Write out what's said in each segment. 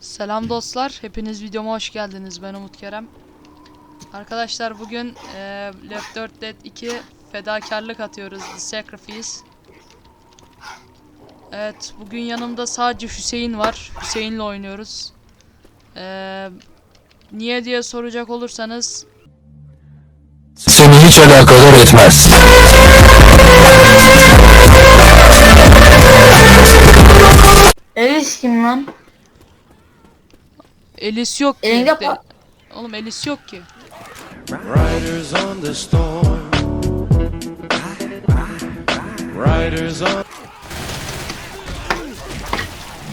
Selam dostlar, hepiniz videoma hoş geldiniz. Ben Umut Kerem. Arkadaşlar bugün e, Left 4 Dead 2 fedakarlık atıyoruz. The Sacrifice. Evet, bugün yanımda sadece Hüseyin var. Hüseyin'le oynuyoruz. E, niye diye soracak olursanız Seni hiç alakadar etmez. Elis kim lan? Elis yok ki. Elinde De- pa- Oğlum Elis yok ki. Riders on the storm. Riders on.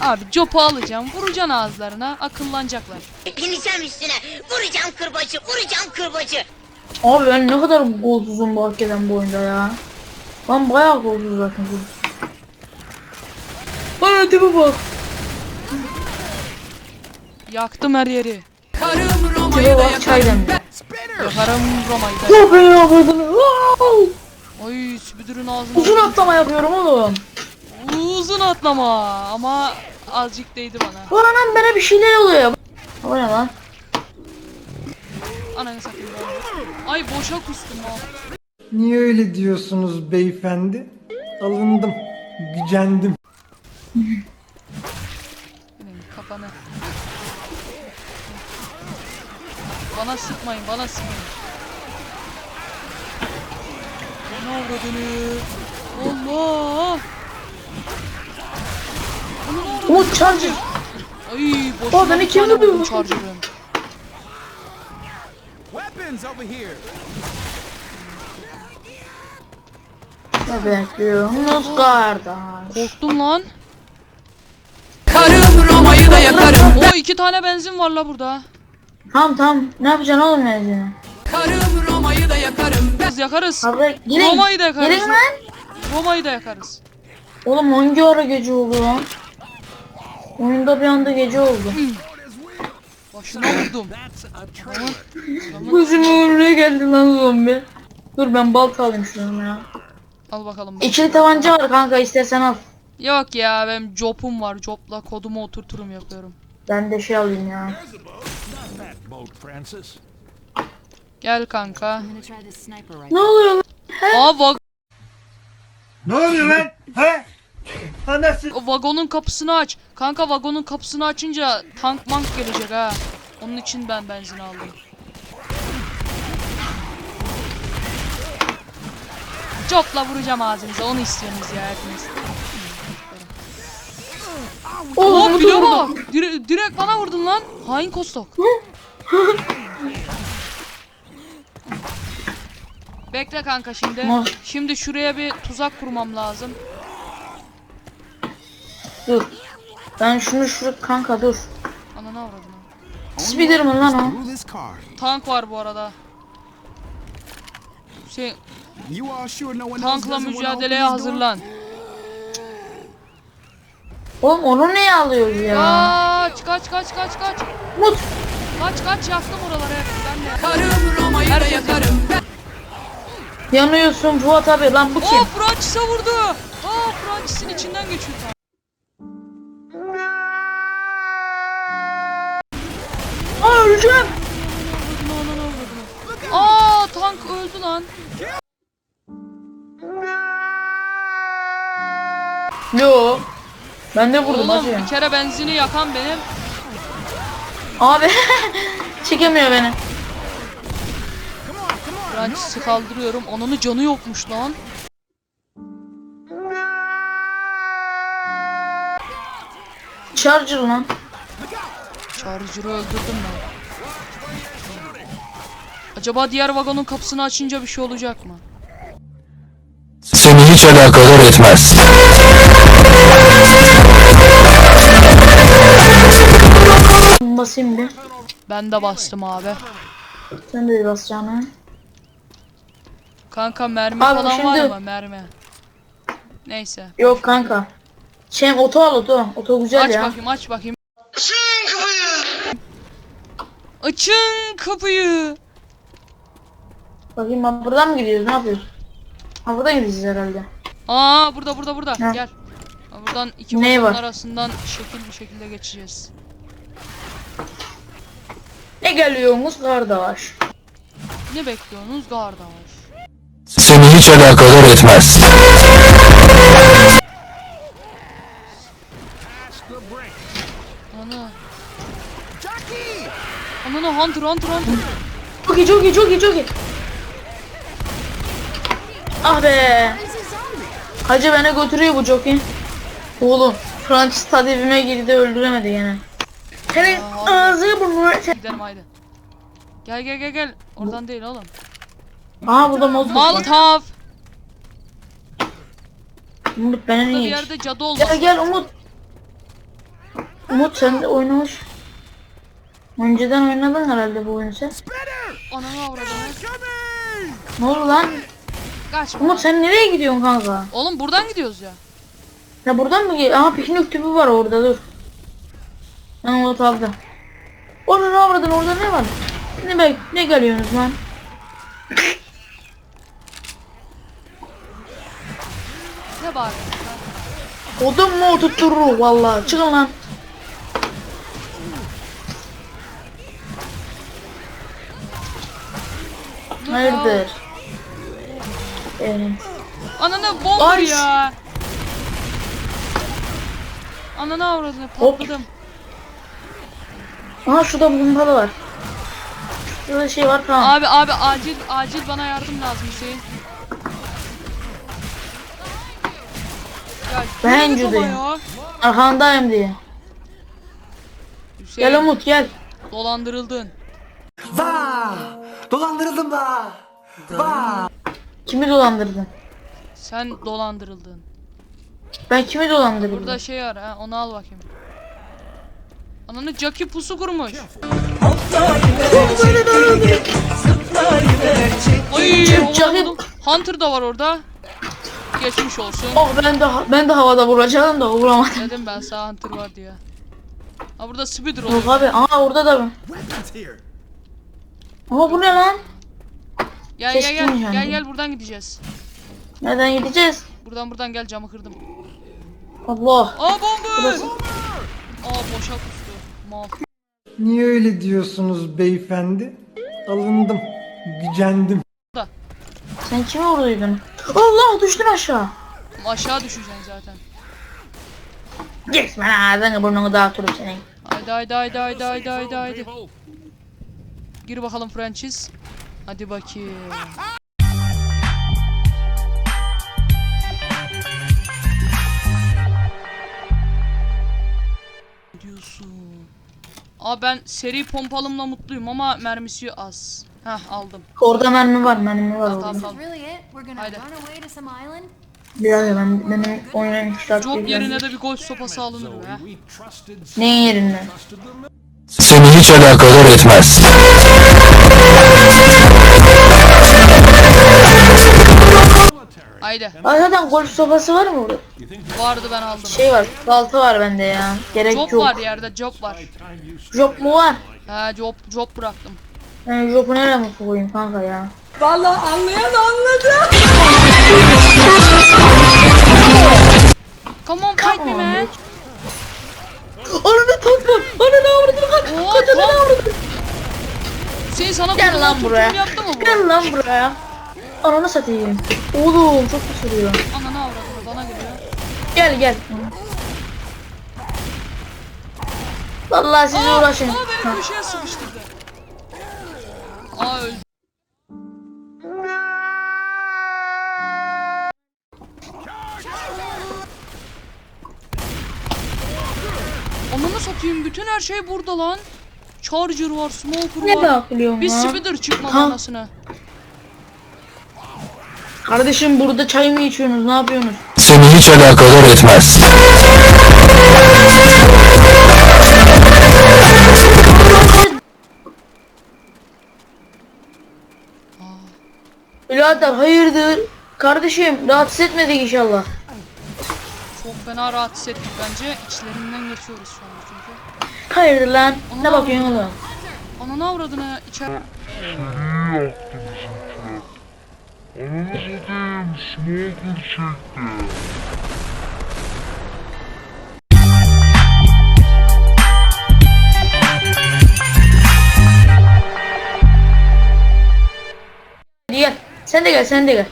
Abi copu alacağım, vuracaksın ağızlarına, akıllanacaklar. Bineceğim üstüne. Vuracağım kırbacı, vuracağım kırbacı. Abi ben ne kadar golsuzum bu hakikaten bu oyunda ya. Ben bayağı golsuz zaten bu. Bana tipe bak. Yaktım her yeri. Tipe bak çay demliyor. Yakarım Roma'yı da. Ne yapıyorsun yapıyordun? Oy sübüdürün ağzına. Uzun atlama yapıyorum oğlum. Uzun atlama ama azıcık değdi bana. Bu anam bana bir şeyler oluyor. O ne lan? Ananı satayım ben. Ay boşa kustum ha. Niye öyle diyorsunuz beyefendi? Alındım, gücendim. Benim kafanı. Bana sıkmayın, bana sıkmayın. Ne avradını? Allah! Umut charger. Ay boşuna Aa, beni kim vurdum charger'ın. Weapons over here. Ne bekliyorsunuz kardeş? Korktum lan. Karım Roma'yı da yakarım. O iki tane benzin var la burada. Tamam tamam. Ne yapacaksın oğlum mezunu? Karım Roma'yı da yakarım. Biz yakarız. Abi gelin. Roma'yı da yakarız. Gelin lan. Roma'yı da yakarız. Oğlum hangi ara gece oldu lan? Oyunda bir anda gece oldu. Başına vurdum. Gözümün önüne geldi lan zombi. Dur ben balta alayım şunu ya. Al bakalım. İkili tabanca var kanka istersen al. Yok ya benim jobum var. Jobla kodumu oturturum yapıyorum. Ben de şey alayım ya. Gel kanka. Ne oluyor lan? Aa vag- Ne oluyor lan? He? Anası. vagonun kapısını aç. Kanka vagonun kapısını açınca tank mank gelecek ha. Onun için ben benzin aldım. Jobla vuracağım ağzınıza. Onu istiyorsunuz ya hepiniz. Oğlum vurdum. bak. Dire- direkt bana vurdun lan. Hain kostok. Bekle kanka şimdi. Ne? Şimdi şuraya bir tuzak kurmam lazım. Dur. Ben şunu şu kanka dur. Ananı avradını. Spiderman lan o. Tank var bu arada. Şey, You all sure no one else tankla mücadeleye hazırlan. Oğlum onu niye alıyoruz ya? Kaç kaç kaç kaç kaç. Umut. Kaç kaç yaktım oraları hep. Ben de. Karım Roma'yı da yakarım. Yanıyorsun Fuat abi lan bu kim? Oo Francis'e vurdu. Aa Francis'in içinden geçiyor. tank. Aa öleceğim. Avradını, ananı avradını. Aa tank öldü lan. Yo. Ben de vurdum Oğlum bir kere benzini yakan benim. Abi. Çekemiyor beni. Francis'i kaldırıyorum. Onun canı yokmuş lan. Charger lan. Charger'ı öldürdüm ben. Acaba diğer vagonun kapısını açınca bir şey olacak mı? Seni hiç alakadar etmez. Basayım bir. Ben de bastım abi. Sen de basacaksın ha. Kanka mermi Abi falan var şimdi- mı? Mermi. Neyse. Yok kanka. Şey oto al oto. Oto güzel Aç ya. bakayım aç bakayım. Açın kapıyı. Bakayım ben buradan mı gidiyoruz ne yapıyoruz? Ha buradan gideceğiz herhalde. Aa burada burada burada. Ha. Gel. Aa, Buradan iki Ne vagonun var? arasından şekil bir şekilde geçeceğiz. Ne geliyorsunuz kardeş? Ne bekliyorsunuz kardeş? Seni hiç alakadar etmez. Ana. Ananı Hunter Hunter Hunter. Çok iyi çok iyi çok iyi çok iyi. Ah be. Hacı beni götürüyor bu jockey. Oğlum Fransız tadevime girdi öldüremedi gene. Senin ağzını burnunu... Gidelim haydi. Gel gel gel gel. Oradan değil oğlum. Aha burada Molotov var. Molotov. Umut beni Burada bir niye? yerde cadı olması. Gel gel Umut. Umut sen de oynamış. Önceden oynadın herhalde bu oyunu sen. Ananı avradını. Ne oldu lan? Kaçma. Umut sen nereye gidiyorsun kanka? Oğlum buradan gidiyoruz ya. Ya buradan mı gel? Aha piknik tüpü var orada dur. Ben Umut aldım. Onu ne avradın orada ne var? Ne bek ne geliyorsunuz lan? Ne bağırıyorsun? Odun mu oturtturur vallahi. Çıkın lan. Hayırdır? Evet. Ananı bomba Ay. ya. Ananı avradını patladım. Aha şurada bombalı var. Şurada şey var tamam. Abi abi acil acil bana yardım lazım Hüseyin. Ya, Ben yürü baba cüdeyim. ya. Arkandayım diye. Hüseyin Gel Umut gel. dolandırıldın. Dolandırıldım da. Kimi dolandırdın? Sen dolandırıldın. Ben kimi dolandırdım? Burada şey var ha onu al bakayım. Ananı Jackie pusu kurmuş. Ay, Jackie- Hunter da var orada. Geçmiş olsun. Oh ben de ben de havada vuracaktım da vuramadım. Dedim ben sana Hunter var diye. Ha burada Speeder Yok oluyor. abi aha orada da here. Ama bu ne lan? Gel gel gel. yani. Gel gel buradan gideceğiz. Nereden gideceğiz? Buradan buradan gel camı kırdım. Allah. Aa bomba! Burası. Aa boşa. Niye öyle diyorsunuz beyefendi? Alındım. Gücendim. Sen kimi vurduydun? Allah düştün aşağı. Aşağı düşeceksin zaten. Geçme lan ağzını burnunu dağıtırım senin. Haydi haydi haydi haydi haydi haydi haydi. Gir bakalım Francis. Hadi bakayım. Aa ben seri pompalımla mutluyum ama mermisi az. Heh aldım. Orada mermi var mermi var orada. gonna Haydi. run away to some island? Bir dakika ben benim oyunun start Job yerine de bir golf sopası alınır be. Neyin them. Seni hiç alakadar etmez. Haydi. Aa zaten golf sopası var mı burada? Vardı ben aldım. Şey var balta var bende ya. Gerek Job yok. var yerde job var. Job mu var? Ha job job bıraktım. Ben job'u nereye mi koyayım kanka ya? Come on fight me man. Ananı tatlı. Ananı avradını kaç. Kaç ananı avradını. Hüseyin sana Gel lan buraya. Gel lan buraya. Ananı satayım. Oğlum çok pis Ananı avradını bana geliyor. Gel gel. Vallahi siz Aa, uğraşın. aa beni köşeye sıkıştırdı. Aa öldü. Ananı satayım bütün her şey burada lan. Charger var, smoker Ne var. bakıyorsun Bir lan? speeder çıkmadı anasını. Kardeşim burada çay mı içiyorsunuz? Ne yapıyorsunuz? Seni hiç alakadar etmez. Birader hayırdır? Kardeşim rahatsız etmedik inşallah. Çok fena rahatsız ettik bence. İçlerinden geçiyoruz şu anda çünkü. Hayırdır lan? Ne Aa. bakıyorsun oğlum? Ananı avradını içeri... Ananı satayım. Smoker çekti. Gel. Sen de gel. Sen de gel.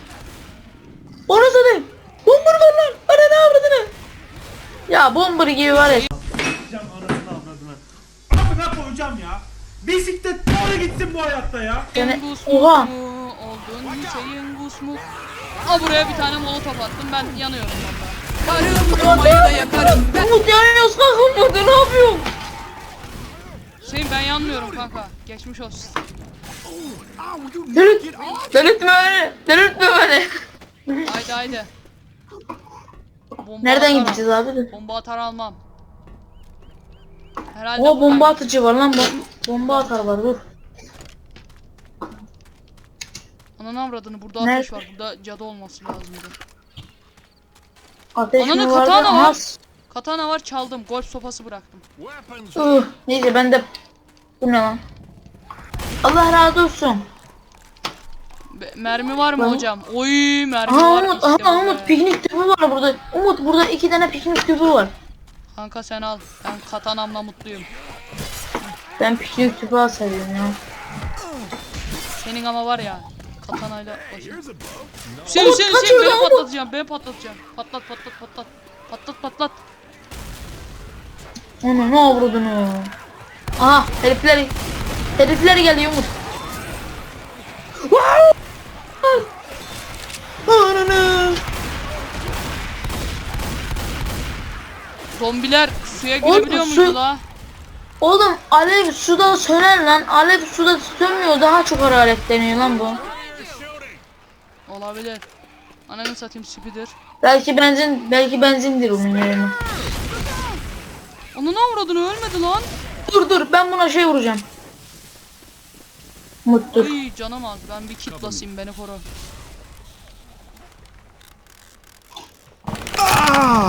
Onu satayım. Bomber var lan. Bana ne avradını. Ya bomber gibi var ya. Gideceğim anasını avradını. Amına koyacağım ya. Bisiklet doğru gitsin bu hayatta ya. Yani, oha. Oldun Yengus mu? Aa buraya bir tane molotof attım ben yanıyorum valla. Yakarım Roma'yı da yakarım ben Umut yanıyoruz kanka Umut ne yapıyorsun? Hüseyin ben yanmıyorum kanka. Geçmiş olsun. Delirtme beni. Delirtme beni. Haydi haydi. Bomba Nereden atar- gideceğiz abi? de? Bomba atar almam. Herhalde Oha bomba atıcı var lan. Bom bomba atar var dur. Ananı avradını burada Nerede? ateş var. Burada cadı olması lazımdı. Ateş Ananı katana Aha, var. Katana var çaldım. Golf sopası bıraktım. Uh, neyse ben de... Bu ne lan? Allah razı olsun. Be- mermi var mı Ben- hocam? Oy mermi Aha var. Umut, işte aha Umut piknik tüpü var burada. Umut burada iki tane piknik tüpü var. Kanka sen al. Ben katanamla mutluyum. Ben piknik tüpü al seviyorum ya. Senin ama var ya. Katanayla başım. Hüseyin Hüseyin kaç Hüseyin beni Umut. patlatacağım. Beni patlatacağım. Patlat patlat patlat. Patlat patlat. Onu ne avradın o? Aha herifler herifler geliyor Umut. Ananı. Zombiler suya Oğlum, girebiliyor su- muydu la? Oğlum alev suda söner lan. Alev suda sönmüyor daha çok hararetleniyor lan bu. Olabilir. Ananı satayım spidir. Belki benzin belki benzindir onun yerine. Onun avradını ölmedi lan. Dur dur ben buna şey vuracağım. Umut dur. Ay canım az. Ben bir kit basayım beni koru.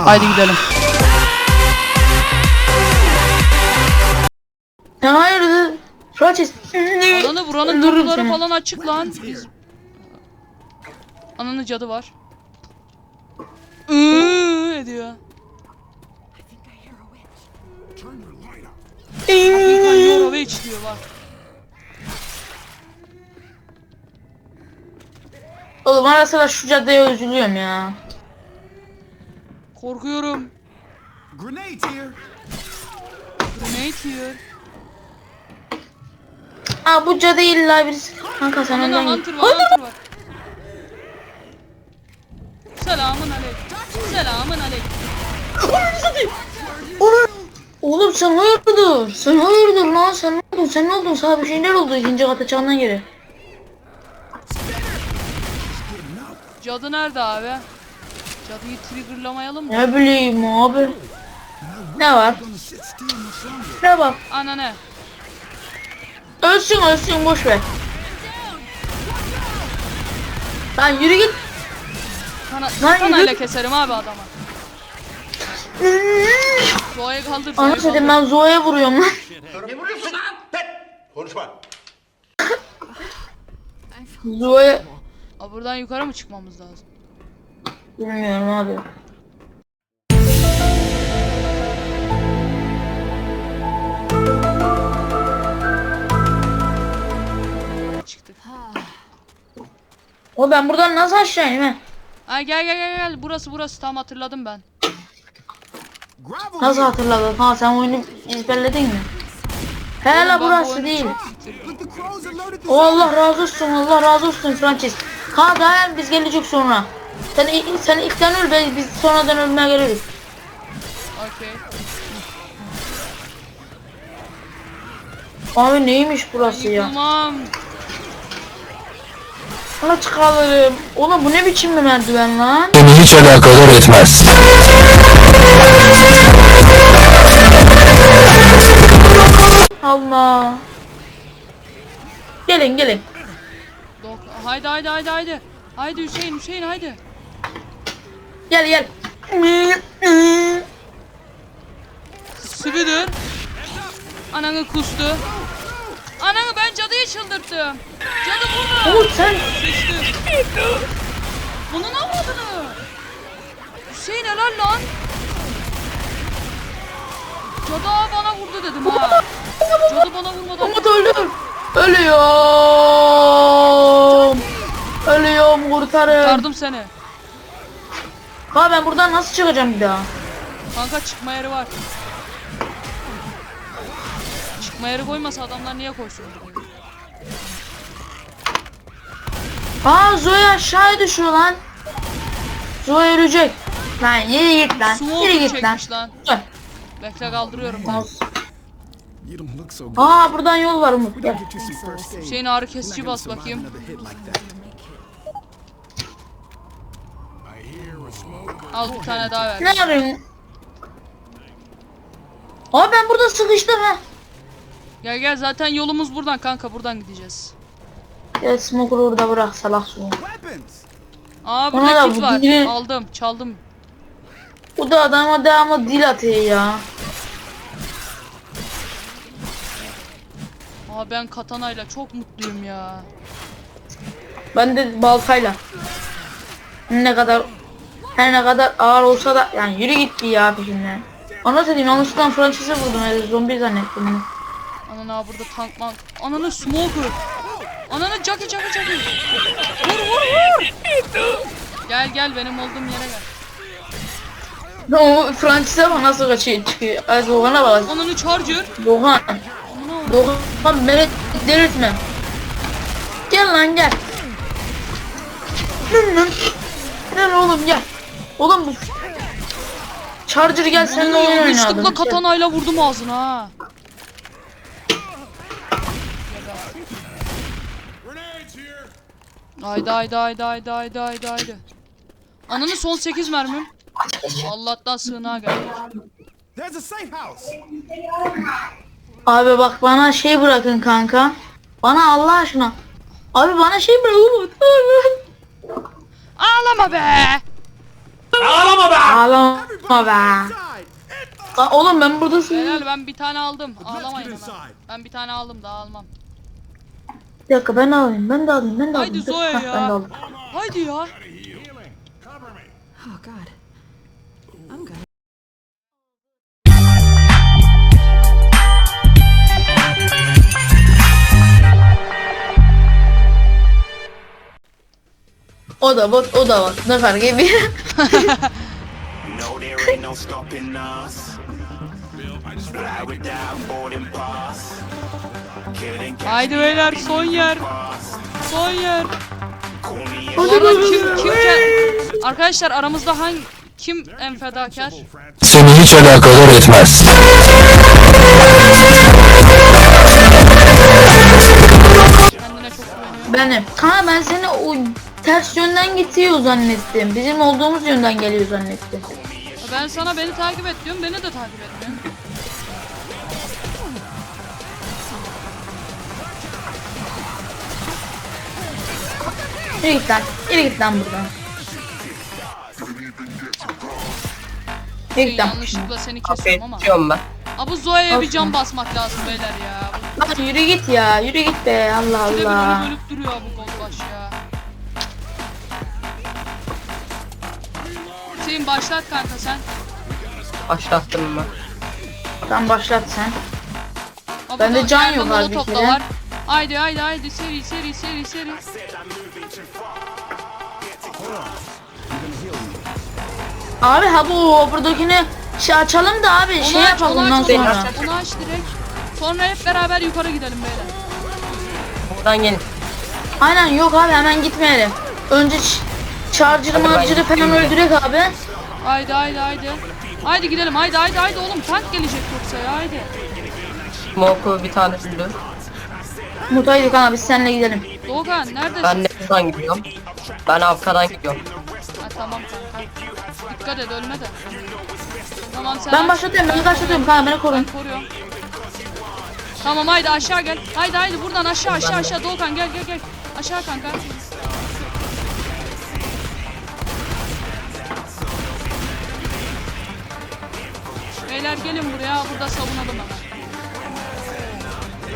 Haydi gidelim. Sen hayırdır? Francis. Ananı buranın kapıları falan açık lan. Biz... Ananı cadı var. Iıı ediyor. Yoroviç diyor bak. Oğlum ara sıra şu caddeye üzülüyorum ya. Korkuyorum. Grenade here. Grenade here. Aa bu cadı illa birisi. Kanka sen önden git. hunter var. Sen hayırdır? Sen hayırdır lan? Sen ne oldun? Sen ne oldun? Sana bir şeyler oldu ikinci kata çağından geri. Cadı nerede abi? Cadıyı triggerlamayalım mı? Ne bileyim abi. Ne var? Ne bak? Ana ne? Ölsün ölsün boş ver. Lan yürü git. Kana Lan kanayla yürü. keserim abi adama. Zoa'yı kaldır. Satayım ben Zoe'ye vuruyorum lan. Konuşma. Zoe Aa, buradan yukarı mı çıkmamız lazım? bilmiyorum abi. Çıktık. O ben buradan nasıl aşağı ineyim he? Ay gel gel gel gel. Burası burası tam hatırladım ben. Nasıl hatırladın? Ha sen oyunu ezberledin mi? He la Oğlum ben bu burası değil. O Allah razı olsun Allah razı olsun Francis. Ha dayan biz gelecek sonra. Sen sen ilkten öl biz, biz sonradan ölmeye geliriz. Okey. Abi neymiş burası ya? Yıkılmam. Ana çıkalım. Oğlum bu ne biçim bir merdiven lan? Seni hiç alakadar etmez. Allah. Gelin gelin. Dok haydi haydi haydi haydi. Haydi Hüseyin Hüseyin haydi. Gel gel. Spider. Ananı kustu. Ananı ben cadıyı çıldırttım. Cadı burada. Umut sen Sıçtı. Bunun avradını. Hüseyin helal lan. Cadı ağa bana vurdu dedim ha. Cadı bana vurmadan Umut ölüyor. Ölüyorum. Ölüyorum kurtarın. Kurtardım seni. Ha ben buradan nasıl çıkacağım bir daha? Kanka çıkma yeri var. Yeri koymasa adamlar niye buraya? Aa Zoe aşağıya düşüyor lan. Zoe ölecek. Lan yürü git lan. Yürü git lan. lan. Bekle kaldırıyorum ben. Aa buradan yol var Umut gel. Hüseyin ağrı kesici bas bakayım. Al bir tane daha ver. Ne arıyorsun? Aa ben burada sıkıştım ha. Gel gel zaten yolumuz buradan kanka buradan gideceğiz. Gel smoker'ı orada bırak salak. Weapons. Aa Ona burada da kit bu var. dili- Aldım çaldım. Bu da adama devamlı dil atıyor ya. Aa ben katanayla çok mutluyum ya. Ben de baltayla. Ne kadar her ne kadar ağır olsa da yani yürü git bir ya peşinden. Anlatayım yanlışlıkla franchise vurdum öyle zombi zannettim bunu. Anana burada tank mank. Ananı smoker. Ananı Jackie Jackie Jackie. Vur vur vur. Gel gel benim olduğum yere gel. O franchise bak nasıl kaçıyor çıkıyor. Az Doğan'a bak. Ananı charger. Doğan. Doğan Mehmet delirtme. Gel lan gel. Lan lan. Gel oğlum gel. Oğlum bu Charger gel seninle Ananı oyun yanlışlıkla oynadım. katanayla vurdum ağzına ha. Haydi haydi haydi haydi haydi haydi haydi. Ananı son 8 mermim. Allah'tan sığınağa geldi. There's a safe house. Abi bak bana şey bırakın kanka. Bana Allah aşkına. Abi bana şey bırak Umut. Ağlama be. Ağlama be! Ağlama be. Lan oğlum ben burada sığınıyorum. Helal ben bir tane aldım. Ağlamayın hemen. Ben bir tane aldım daha almam. Bir dakika ben de alayım. Ben de alayım. Ben de Haydi alayım. Dur, Zoe hah, ya. Ben de aldım. Haydi ya. Oh God. I'm good. O da bot o da bot. Ne fark ediyor? No, there ain't no stopping us. Fly without boarding pass. Haydi beyler son yer. Son yer. Bu arada kim kim ke- Arkadaşlar aramızda hangi kim en fedakar? Seni hiç alakadar etmez. Kendine çok güveniyor. Benim. Kanka ben seni o ters yönden gidiyor zannettim. Bizim olduğumuz yönden geliyor zannettim. Ben sana beni takip et diyorum, beni de takip etmiyor. Yürü git lan. Yürü git lan buradan. Yürü git lan. yanlışlıkla seni kesiyorum ama. Geçiyorum ben. Aa, bu Zoe'ye bir can basmak lazım beyler ya. Lan yürü git ya. Yürü git be. Allah Bir de bir Allah. ölüp duruyor bu golbaş ya. Hüseyin başlat kanka sen. Başlattım ben. Sen başlat sen. Aa, Bende can yok da ya. var. Haydi haydi haydi seri seri seri seri. Abi ha bu buradakini şey açalım da abi şey aç, yapalım ondan aç, sonra. aç, onu aç direkt. Sonra hep beraber yukarı gidelim beyler. Buradan gelin. Aynen yok abi hemen gitmeyelim. Önce Charger'ı marger'ı falan öldürek abi. Haydi haydi haydi. Haydi gidelim haydi haydi haydi oğlum tank gelecek yoksa ya haydi. Smoke'u bir tane öldü. Mutaydık ama biz seninle gidelim. Doğukan neredesin? Ben de buradan gidiyorum. Ben arkadan gidiyorum. Ha, tamam kanka. Dikkat et ölme de. Tamam sen Ben aç. başlatıyorum ben başlatıyorum kanka beni Ben korun. koruyorum. Tamam haydi aşağı gel. Haydi haydi buradan aşağı aşağı aşağı Doğukan gel gel gel. Aşağı kanka. Beyler gelin buraya burada savunalım hemen.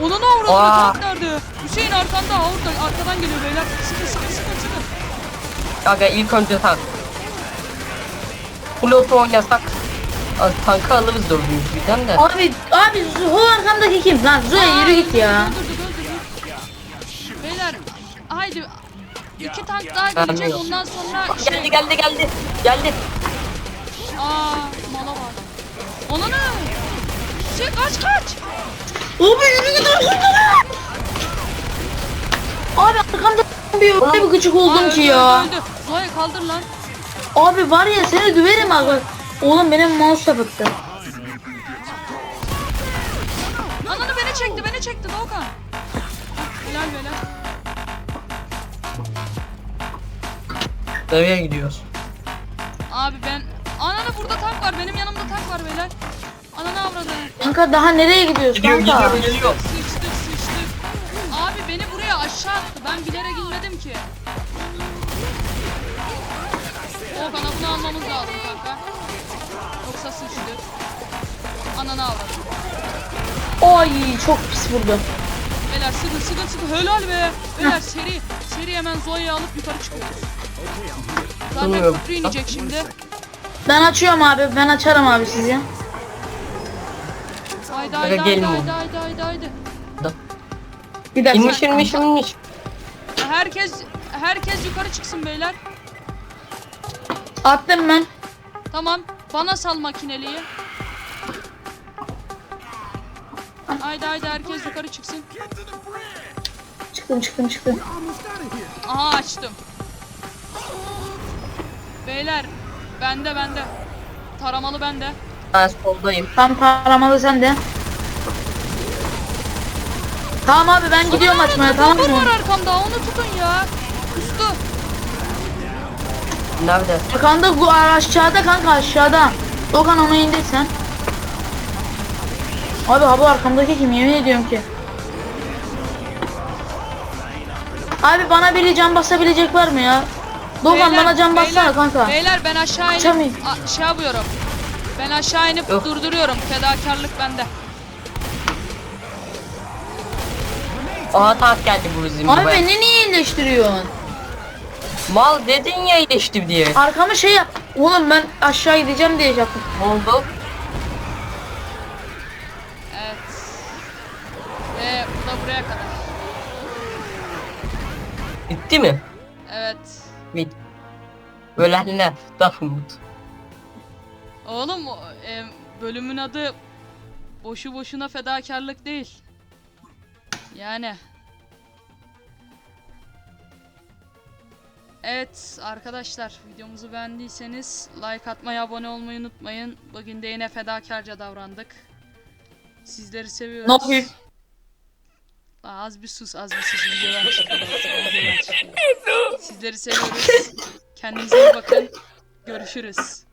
Onun avradını tank nerede? Hüseyin arkanda orada arkadan geliyor beyler. Sıkı sıkı sıkı sıkı. Kanka ilk önce tank. Pilotu oynasak az tankı alırız dördüncü birden de. Abi abi o arkamdaki kim? Lan Zoe yürü git ya. Öldürdük öldürdük. Beyler haydi iki tank daha gelecek yok. ondan sonra Bak, şey... geldi geldi geldi. Geldi. Aa mala var. Ona ne? Şey kaç kaç. Abi yürü git arkamdan. Abi arkamda bir öyle bir gıcık oldum ki ya. öldü. Zoe kaldır lan. Abi var ya seni düverim abi. Oğlum benim mouse sapıttı. Ananı beni çekti beni çekti Doğukan. Helal helal. Nereye gidiyoruz? Abi ben... Ananı burada tank var benim yanımda tank var beyler. Ananı avradını. Kanka daha nereye gidiyoruz Gidiyor kanka? gidiyor geliyor. Sıçtık sıçtık. Abi beni buraya aşağı attı. Ben bilerek inmedim ki. O bana bunu almamız lazım kanka. Yoksa sıçtık. Ananı avradım. Ay çok pis vurdu. Beyler sıkın sıkın sıkın. Helal be. Beyler seri. Seri hemen Zoe'yi alıp yukarı çıkıyoruz. Zaten Tanıyorum. köprü inecek şimdi. Ben açıyorum abi. Ben açarım abi sizi. Haydi haydi haydi gelin haydi haydi haydi haydi. Bir dakika. İnmiş inmiş inmiş. Herkes herkes yukarı çıksın beyler. Attım ben. Tamam. Bana sal makineliyi. Haydi haydi herkes yukarı çıksın. Çıktım çıktım çıktım. Aha açtım. Beyler bende bende. Taramalı bende. Ben soldayım. Tam taramalı sende. Tamam abi ben gidiyorum açmaya tamam Dur var mı? arkamda onu tutun ya. Ustu. Nerede? Arkanda bu aşağıda kanka aşağıda. Dokan onu indir sen. Abi ha bu arkamdaki kim yemin ediyorum ki. Abi bana biri can basabilecek var mı ya? Dokan Beyler, bana can bassana beyler, kanka. Beyler ben aşağı inip Açamayayım. a, şey yapıyorum. Ben aşağı inip Yok. durduruyorum. Fedakarlık bende. Aha tank geldi bu bizim Abi gibi. beni niye iyileştiriyorsun? Mal dedin ya iyileşti diye. Arkamı şey yap. Oğlum ben aşağı gideceğim diye yaptım. Ne oldu? Evet. Ve bu da buraya kadar. Bitti mi? Evet. Bit. Ölenler. Dafumut. Oğlum e, bölümün adı boşu boşuna fedakarlık değil. Yani. Evet arkadaşlar videomuzu beğendiyseniz like atmayı abone olmayı unutmayın. Bugün de yine fedakarca davrandık. Sizleri seviyoruz. Ne yapayım? Aa, az bir sus az bir sus. Videodan çıkıyor. Sizleri seviyoruz. Kendinize iyi bakın. Görüşürüz.